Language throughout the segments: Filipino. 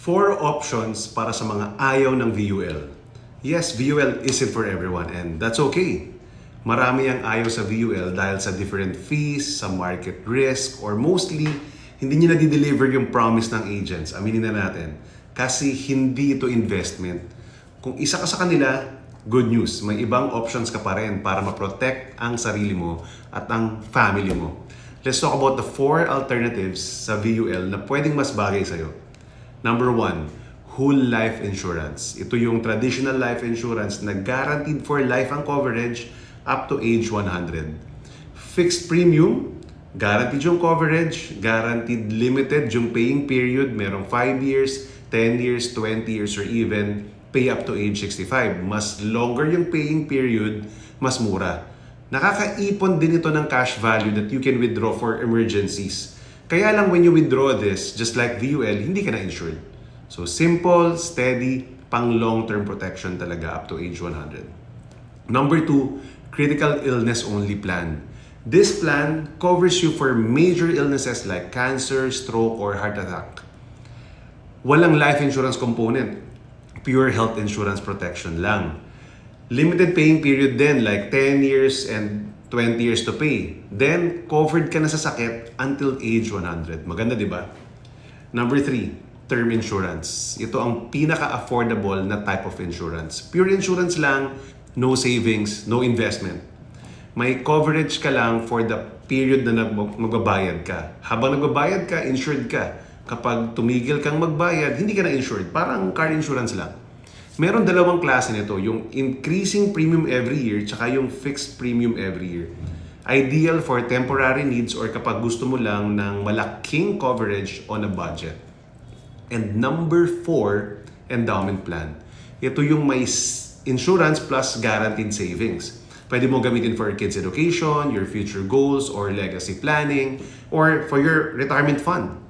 Four options para sa mga ayaw ng VUL. Yes, VUL isn't for everyone and that's okay. Marami ang ayaw sa VUL dahil sa different fees, sa market risk, or mostly, hindi niya na-deliver yung promise ng agents. Aminin na natin. Kasi hindi ito investment. Kung isa ka sa kanila, good news. May ibang options ka pa rin para ma-protect ang sarili mo at ang family mo. Let's talk about the four alternatives sa VUL na pwedeng mas bagay sa'yo. Number one, whole life insurance. Ito yung traditional life insurance na guaranteed for life ang coverage up to age 100. Fixed premium, guaranteed yung coverage, guaranteed limited yung paying period, merong 5 years, 10 years, 20 years, or even pay up to age 65. Mas longer yung paying period, mas mura. Nakakaipon din ito ng cash value that you can withdraw for emergencies. Kaya lang when you withdraw this, just like VUL, hindi ka na insured. So simple, steady, pang long-term protection talaga up to age 100. Number two, critical illness only plan. This plan covers you for major illnesses like cancer, stroke, or heart attack. Walang life insurance component. Pure health insurance protection lang. Limited paying period din like 10 years and 20 years to pay. Then, covered ka na sa sakit until age 100. Maganda, di ba? Number three, term insurance. Ito ang pinaka-affordable na type of insurance. Pure insurance lang, no savings, no investment. May coverage ka lang for the period na magbabayad ka. Habang nagbabayad ka, insured ka. Kapag tumigil kang magbayad, hindi ka na insured. Parang car insurance lang. Meron dalawang klase nito, yung increasing premium every year tsaka yung fixed premium every year. Ideal for temporary needs or kapag gusto mo lang ng malaking coverage on a budget. And number four, endowment plan. Ito yung may insurance plus guaranteed savings. Pwede mo gamitin for your kids' education, your future goals, or legacy planning, or for your retirement fund.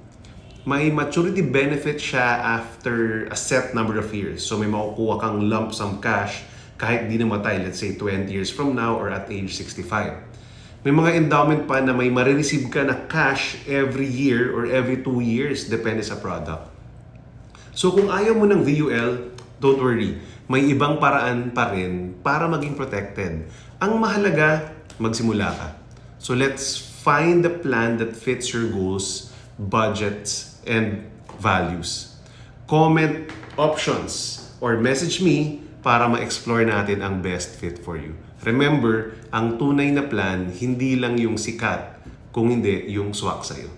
May maturity benefit siya after a set number of years. So may makukuha kang lump sum cash kahit di namatay, let's say 20 years from now or at age 65. May mga endowment pa na may marireceive ka na cash every year or every two years, depende sa product. So kung ayaw mo ng VUL, don't worry. May ibang paraan pa rin para maging protected. Ang mahalaga, magsimula ka. So let's find the plan that fits your goals, budgets, and values. Comment options or message me para ma-explore natin ang best fit for you. Remember, ang tunay na plan, hindi lang yung sikat, kung hindi yung swak sa'yo.